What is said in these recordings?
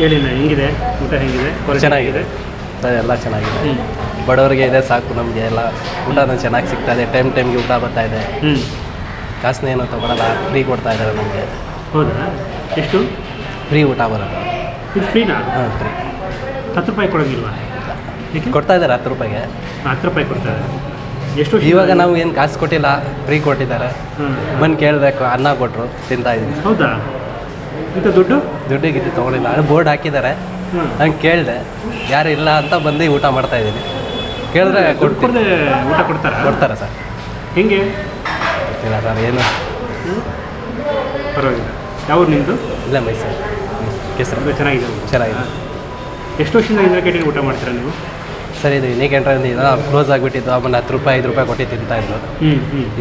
ಹೇಳಿಲ್ಲ ಹೆಂಗಿದೆ? ಊಟ ಹೆಂಗಿದೆ? ಚೆನ್ನಾಗಿದೆ. ಸರ್ ಎಲ್ಲ ಚೆನ್ನಾಗಿದೆ. ಬಡವರಿಗೆ ಇದೆ ಸಾಕು ನಮಗೆ ಎಲ್ಲ ಊಟ ಚೆನ್ನಾಗಿ ಸಿಗ್ತಾ ಇದೆ ಟೈಮ್ ಟೈಮ್ಗೆ ಊಟ ಬರ್ತಾ ಇದೆ. ಕಾಸನ್ನ ಏನು ತೊಗೊಳಲ್ಲ ಫ್ರೀ ಕೊಡ್ತಾ ಇದ್ದಾರೆ ನಮಗೆ. ಹೌದಾ? ಎಷ್ಟು? ಫ್ರೀ ಊಟ ಬರೋದು ಇದು ಫ್ರೀನಾ? ಹಾಂ ಫ್ರೀ. ಹತ್ತು ರೂಪಾಯಿ ಕೊಡೋಂಗಿಲ್ವಾ ಕೊಡ್ತಾ ಇದ್ದಾರೆ ಹತ್ತು ರೂಪಾಯಿಗೆ. ಹತ್ತು ರೂಪಾಯಿ ಕೊಡ್ತಾರೆ ಎಷ್ಟು ವರ್ಷ ಇವಾಗ ನಾವು ಏನು ಕಾಸು ಕೊಟ್ಟಿಲ್ಲ ಫ್ರೀ ಕೊಟ್ಟಿದ್ದಾರೆ. ಬಂದು ಕೇಳಬೇಕು ಅನ್ನ ಕೊಟ್ಟರು ತಿಂತಾ ಇದ್ದೀನಿ ಹೌದಾ? ಇಂಥ ದುಡ್ಡು? ದುಡ್ಡಿಗೆ ಗಿಡ್ಡು ತೊಗೊಳಿಲ್ಲ ಅದು ಬೋರ್ಡ್ ಹಾಕಿದ್ದಾರೆ. ಹಂಗೆ ಕೇಳಿದೆ. ಯಾರು ಇಲ್ಲ ಅಂತ ಬಂದು ಊಟ ಮಾಡ್ತಾ ಇದ್ದೀನಿ. ಕೇಳಿದ್ರೆ ಕೊಡ್ತಾರೆ ಊಟ ಕೊಡ್ತಾರೆ? ಕೊಡ್ತಾರೆ ಸರ್. ಹೆಂಗೆ? ಇಲ್ಲ ಸರ್ ಏನು? ಪರವಾಗಿಲ್ಲ. ಯಾವ ನಿಮ್ಮದು ಇಲ್ಲ ಮೈಸೂರು. ಕೆಸರು. ಚೆನ್ನಾಗಿದೆ ಚೆನ್ನಾಗಿದೆ. ಎಷ್ಟು ವರ್ಷದಿಂದ ಇಂದ್ರ ಕ್ಯಾಂಟೀನ್ ಊಟ ಮಾಡ್ತೀರಾ ನೀವು? ಸರ್ ಇದು ಇನ್ನೇ ಕ್ಯಾಂಟ್ರಿಂದ ಕ್ಲೋಸ್ ಆಗಿಬಿಟ್ಟಿದ್ದು ಆಮೇಲೆ ಹತ್ತು ರೂಪಾಯಿ ಐದು ರೂಪಾಯಿ ಕೊಟ್ಟು ತಿಂತಾ ಇದ್ರು.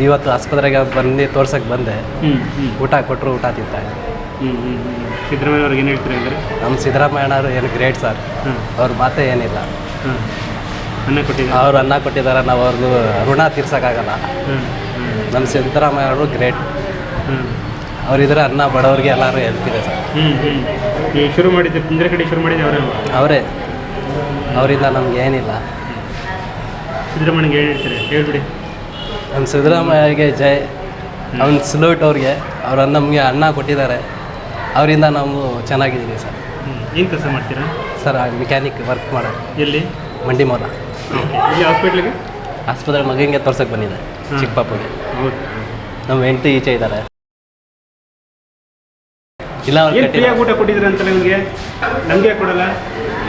ಇವತ್ತು ಆಸ್ಪತ್ರೆಗೆ ಬಂದು ತೋರ್ಸಕ್ಕೆ ಬಂದೆ. ಊಟ ಕೊಟ್ಟರು ಊಟ ತಿಂತಾ ಇದ್ದೆ ಹ್ಞೂ ಹ್ಞೂ ಹ್ಞೂ ಸಿದ್ದರಾಮಯ್ಯ ಅವ್ರಿಗೆ ಏನು ಹೇಳ್ತೀರಿ ಅಂದರೆ ನಮ್ಮ ಸಿದ್ದರಾಮಯ್ಯನವರು ಏನು ಗ್ರೇಟ್ ಸರ್ ಅವ್ರ ಮಾತೇ ಏನಿಲ್ಲ. ಅನ್ನ ಕೊಟ್ಟಿದ್ದಾರೆ? ಅವ್ರು ಅನ್ನ ಕೊಟ್ಟಿದ್ದಾರೆ ನಾವು ಅವ್ರದ್ದು ಋಣ ತೀರ್ಸೋಕ್ಕಾಗಲ್ಲ. ನಮ್ಮ ಸಿದ್ದರಾಮಯ್ಯ ಅವರು ಗ್ರೇಟ್ ಅವ್ರು ಅವರಿದ್ರೆ ಅನ್ನ ಬಡವ್ರಿಗೆ ಎಲ್ಲರೂ ಹೇಳ್ತಿದೆ ಸರ್ ಹ್ಞೂ ಹ್ಞೂ ಈ ಶುರು ಮಾಡಿದ್ದು ತಿಂದ್ರೆ ಕಡೆ ಶುರು ಮಾಡಿದ್ದು ಅವರೇ ಅವರೇ. ಅವರಿಂದ ನಮ್ಗೆ ಏನಿಲ್ಲ. ಸಿದ್ದರಾಮಯ್ಯಗೆ ಏನು ಹೇಳ್ತೀರಿ? ಹೇಳ್ಬಿಡಿ. ನಮ್ಮ ಸಿದ್ದರಾಮಯ್ಯಗೆ ಜೈ. ಅವ್ನ ಸ್ಲೋಟ್ ಅವ್ರಿಗೆ. ಅವ್ರನ್ನ ನಮಗೆ ಅನ್ನ ಕೊಟ್ಟಿದ್ದಾರೆ. ಅವರಿಂದ ನಾವು ಚೆನ್ನಾಗಿದ್ದೀವಿ ಸರ್. ಏನು ಕೆಲಸ ಮಾಡ್ತೀರಾ? ಸರ್ ಮೆಕ್ಯಾನಿಕ್ ವರ್ಕ್ ಮಾಡೋದು. ಎಲ್ಲಿ? ಮಂಡಿ ಮೂಲ ಇಲ್ಲಿ ಹಾಸ್ಪಿಟ್ಲಿಗೆ ಆಸ್ಪತ್ರೆ ಮಗಂಗೆ ತೋರ್ಸಕ್ಕೆ ಬಂದಿದೆ ಚಿಕ್ಕಪ್ಪಗೆ ಚಿಕ್ಕ ಪಾಪುಗೆ ಹೌದು. ನಮ್ಮ ಹೆಂಡತಿ ಈಚೆ ಇದ್ದಾರೆ. ಇಲ್ಲ ಅವ್ರು ಫ್ರೀಯಾಗಿ ಊಟ ಕೊಟ್ಟಿದ್ರೆ ಅಂತ ನಿಮಗೆ? ನಮಗೆ ಕೊಡಲ್ಲ.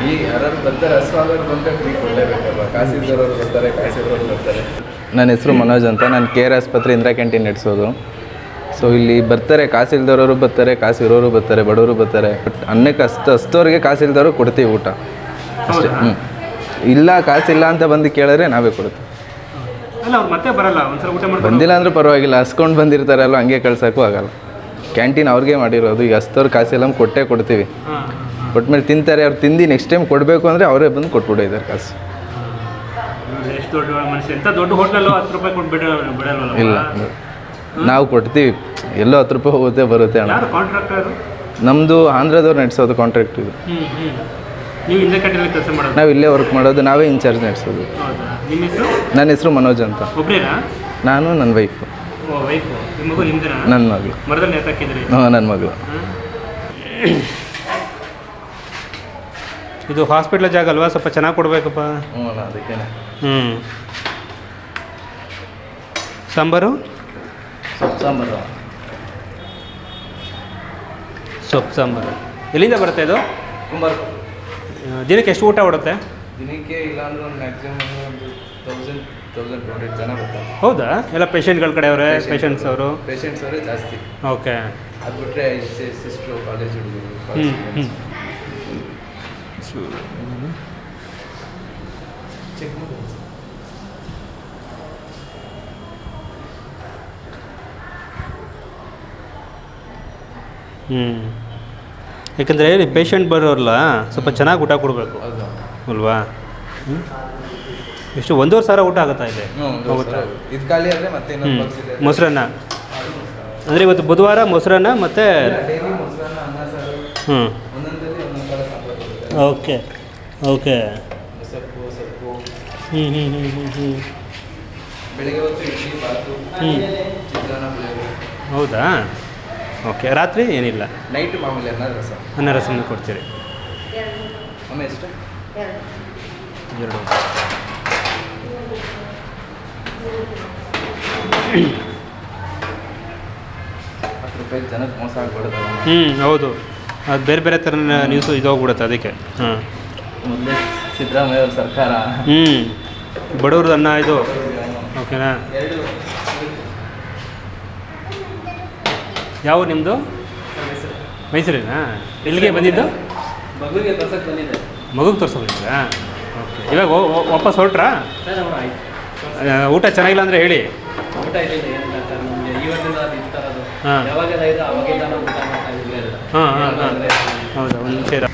ಈ ಯಾರು ಬರ್ತಾರೆ ಹಸ್ವಾದವ್ರು ಬಂದರೆ ಫ್ರೀ ಕೊಡಲೇಬೇಕಲ್ವ? ಕಾಸಿದ್ದವರು ಬರ್ತಾರೆ ಕಾಸಿರೋರು ಬರ್ತಾರೆ. ನನ್ನ ಹೆಸರು ಮನೋಜ್ ಅಂತ. ನಾನು ಕೆ ಆರ್ ಆಸ್ಪತ್ರೆ ಇಂದಿರಾ ಕ್ಯಾಂಟೀನ್ ನಡೆಸೋದು. ಸೊ ಇಲ್ಲಿ ಬರ್ತಾರೆ ಕಾಸು ಇಲ್ದವರು ಬರ್ತಾರೆ ಕಾಸು ಇರೋರು ಬರ್ತಾರೆ ಬಡವರು ಬರ್ತಾರೆ ಬಟ್ ಅನ್ನಕ್ಕೆ ಅಷ್ಟು ಅಷ್ಟೋರಿಗೆ ಕಾಸು ಇಲ್ದವರು ಕೊಡ್ತೀವಿ ಊಟ. ಅಷ್ಟೇ? ಹ್ಞೂ ಇಲ್ಲ ಕಾಸಿಲ್ಲ ಅಂತ ಬಂದು ಕೇಳಿದ್ರೆ ನಾವೇ ಕೊಡ್ತೀವಿ. ಬಂದಿಲ್ಲ ಅಂದ್ರೆ ಪರವಾಗಿಲ್ಲ ಹಸ್ಕೊಂಡು ಬಂದಿರ್ತಾರಲ್ಲ ಹಂಗೆ ಕಳ್ಸೋಕ್ಕೂ ಆಗಲ್ಲ. ಕ್ಯಾಂಟೀನ್ ಅವ್ರಿಗೆ ಮಾಡಿರೋದು ಈಗ ಹಸ್ತವ್ರು ಕಾಸಿಲ್ಲ ಕೊಟ್ಟೇ ಕೊಡ್ತೀವಿ. ಬಟ್ ಕೊಟ್ಮೇಲೆ ತಿಂತಾರೆ ಅವ್ರು ತಿಂದು ನೆಕ್ಸ್ಟ್ ಟೈಮ್ ಕೊಡಬೇಕು ಅಂದರೆ ಅವರೇ ಬಂದು ಕೊಟ್ಬಿಟ್ಟಿದ್ದಾರೆ ಕಾಸು. ಎಷ್ಟು ದೊಡ್ಡ ಮನುಷ್ಯ ಎಂಥ ದೊಡ್ಡ ಹೋಟ್ಲಲ್ಲೂ ಹತ್ತು ರೂಪಾಯಿ ಕೊಟ್ಟು ಬಿಡಲ್ಲ ಇಲ್ಲ. ನಾವು ಕೊಡ್ತೀವಿ. ಎಲ್ಲೋ ಹತ್ತು ರೂಪಾಯಿ ಹೋಗುತ್ತೆ ಬರುತ್ತೆ ಅಣ್ಣ. ನಮ್ಮದು ಆಂಧ್ರದವ್ರು ನಡೆಸೋದು ಕಾಂಟ್ರಾಕ್ಟ್ ಇದು. ನೀವು ಇಂದ್ರ ಕ್ಯಾಂಟೀನಲ್ಲಿ ಕೆಲಸ ಮಾಡೋದು? ನಾವು ಇಲ್ಲೇ ವರ್ಕ್ ಮಾಡೋದು ನಾವೇ ಇನ್ಚಾರ್ಜ್ ನಡೆಸೋದು. ಹೌದಾ? ನಿಮ್ಮ ಹೆಸರು? ನನ್ನ ಹೆಸರು ಮನೋಜ್ ಅಂತ. ಒಬ್ಬರೇನಾ ನಾನು ನನ್ನ ವೈಫು ಓ ವೈಫು ನಿಮ್ಮ ಮಗು ನಿಮ್ದೇನಾ? ನನ್ನ ಮಗಳು. ಮರದಲ್ಲಿ ನೇತಾಕಿದ್ರಿ ಹಾಂ ನನ್ನ ಮಗಳು. ಇದು ಹಾಸ್ಪಿಟ್ಲ್ ಜಾಗ ಅಲ್ವಾ? ಸ್ವಲ್ಪ ಚೆನ್ನಾಗಿ ಕೊಡಬೇಕಪ್ಪ. ಹ್ಞೂ ಅದಕ್ಕೆ ಹ್ಞೂ ಸಾಂಬಾರು? ಸೊಪ್ಪು ಸಾಂಬಾರು ಸೊಪ್ಪು ಸಾಂಬಾರು ಎಲ್ಲಿಂದ ಬರುತ್ತೆ ಇದು ಕುಂಬಾರ ದಿನಕ್ಕೆ ಎಷ್ಟು ಊಟ ಹೊಡುತ್ತೆ ದಿನಕ್ಕೆ ಇಲ್ಲಾಂದ್ರೆ ಒಂದು ಮ್ಯಾಕ್ಸಿಮಮ್ ಒಂದು ತೌಸಂಡ್ ತೌಸಂಡ್ ಟು ಹಂಡ್ರೆಡ್ ಜನ ಬರ್ತಾರೆ ಹೌದಾ ಎಲ್ಲ ಪೇಷಂಟ್ಗಳ ಕಡೆ ಅವರೇ ಪೇಷಂಟ್ಸ್ ಅವರು ಪೇಷಂಟ್ಸ್ ಅವರೇ ಜಾಸ್ತಿ ಓಕೆ ಅದು ಬಿಟ್ಟರೆ ಸಿಸ್ಟ್ರು ಕಾಲೇಜ್ ಹುಡುಗರು ಹ್ಞೂ ಯಾಕಂದರೆ ಪೇಷಂಟ್ ಬರೋರಲ್ಲ ಸ್ವಲ್ಪ ಚೆನ್ನಾಗಿ ಊಟ ಕೊಡಬೇಕು. ಅಲ್ವಾ? ಹ್ಞೂ ಎಷ್ಟು ಒಂದೂವರೆ ಸಾವಿರ ಊಟ ಆಗುತ್ತಾ ಇದೆ? ಇದು ಖಾಲಿ ಆದರೆ ಮತ್ತೆ ಮೊಸರನ್ನ. ಅಂದರೆ ಇವತ್ತು ಬುಧವಾರ ಮೊಸರನ್ನ ಮತ್ತು ಹ್ಞೂ ಓಕೆ. ಓಕೆ. ಹ್ಞೂ ಹ್ಞೂ ಹ್ಞೂ ಹ್ಞೂ ಹ್ಞೂ ಬೆಳಿಗ್ಗೆ ಹೊತ್ತು ಇಡ್ಲಿ ಬಾತು. ಹ್ಞೂ ಹೌದಾ? ಓಕೆ ರಾತ್ರಿ ಏನಿಲ್ಲ? ನೈಟ್ ಮಾಮೂಲಿ ಅನ್ನ ರಸ. ಅನ್ನ ರಸಮ್ ಕೊಡ್ತೀರಿ. ಅಮ್ಮ ಎಷ್ಟು? ಎರಡು. ಹತ್ತು ರೂಪಾಯಿ ಜನಕ್ಕೆ ಮೋಸ ಆಗ್ಬಿಡುತ್ತೆ ಹ್ಞೂ ಹೌದು. ಅದು ಬೇರೆ ಬೇರೆ ಥರ ನ್ಯೂಸು ಇದಾಗ್ಬಿಡುತ್ತೆ ಅದಕ್ಕೆ. ಹಾಂ. ಮುಂದೆ ಸಿದ್ದರಾಮಯ್ಯ ಅವ್ರ ಸರ್ಕಾರ. ಹ್ಞೂ ಬಡವ್ರದ್ದು ಅನ್ನ ಇದು ಓಕೆನಾ ಎರಡು ಯಾವ ನಿಮ್ಮದು ಮೈಸೂರಿನಾ? ಎಲ್ಲಿಗೆ ಬಂದಿದ್ದು? ಮಗುಗೆ ತೋರ್ಸಕ್ಕೆ ಬಂದಿದೆ ಮಗುಗೆ ತೋರಿಸ್ಕೊಂಡಿದ್ದೀರಾ ಓಕೆ. ಇವಾಗ ವಾಪಸ್ ಹೊರಟ್ರಾ? ಸರ್ ಅವ್ರು ಊಟ ಚೆನ್ನಾಗಿಲ್ಲ ಅಂದರೆ ಹೇಳಿ. ಊಟ ಹಾಂ. ಹಾಂ ಹಾಂ ಹಾಂ. ಹೌದಾ ಒಂದು ಸೇರ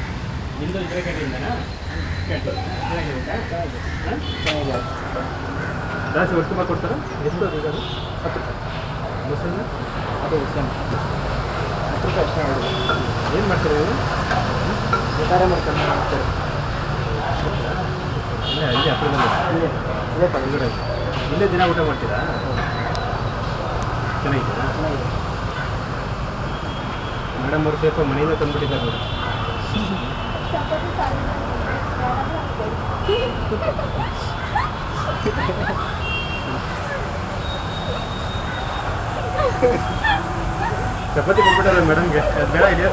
ಜಾಸ್ತಿ ಒಟ್ಟು ತುಂಬ ಕೊಡ್ತಾರಾ? ಎಷ್ಟು ಹತ್ತು ರೂಪಾಯಿ. ಮೊಸರನ್ನ ಅದು ಉಸ್ಮಾನ್. ಹತ್ತು ರೂಪಾಯಿ ಅಷ್ಟೇ ಏನು ಮಾಡ್ತೀರಾ ಮಾಡ್ತಾರೆ. ಇಲ್ಲೇ ಅಲ್ಲೇ ಅಲ್ಲೇ ಒಳಗಡೆ. ಇಲ್ಲೇ ದಿನ ಊಟ ಮಾಡ್ತೀರಾ? ಚೆನ್ನಾಗಿದೆ. ಮೇಡಮ್ ಅವ್ರು ಸ್ವಲ್ಪ ಮನೆಯಿಂದ ತಂದುಬಿಟ್ಟಿದ್ದಾರೆ ನೋಡಿ. ಚಪಾತಿ ಕೊಟ್ಬಿಟ್ಟಾರ ಮೇಡಮ್ಗೆ ಅದು ಬೇಡ ಇದೆಯಾ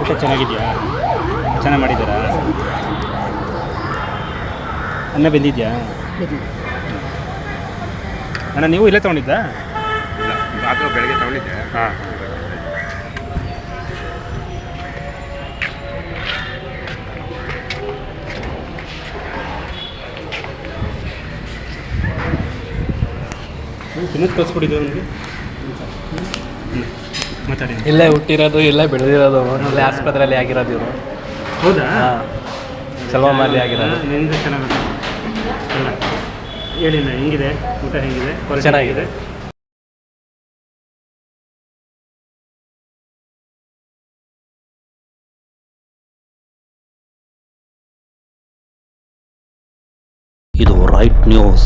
ಊಟ ಚೆನ್ನಾಗಿದೆಯಾ? ಚೆನ್ನಾಗಿ ಮಾಡಿದ್ದಾರಾ? ಅನ್ನ ಬೆಂದಿದ್ಯಾ? ಅಣ್ಣ ನೀವು ಇಲ್ಲೇ ತೊಗೊಂಡಿದ್ದಾ? ಅದು ಬೆಳಗ್ಗೆ ತಗೊಂಡಿದ್ದೆ. ಹಾಂ. ನನಗೆ ಮಾತಾಡಿ. ಇಲ್ಲೇ ಹುಟ್ಟಿರೋದು ಇಲ್ಲೇ ಬೆಳೆದಿರೋದು ಇಲ್ಲೇ ಆಸ್ಪತ್ರೆಯಲ್ಲಿ ಆಗಿರೋದು ಇವರು. ಹೌದಾ? ಸಲ್ಮಾಮಾಲಿ ಆಗಿರೋದು. ನಿಂದು ಚೆನ್ನಾಗಿ ಹೇಳಿ ಹೇಳಿಲ್ಲ ಹೆಂಗಿದೆ? ಊಟ ಹೆಂಗಿದೆ? ಚೆನ್ನಾಗಿದೆ. ಇದು ರೈಟ್ ನ್ಯೂಸ್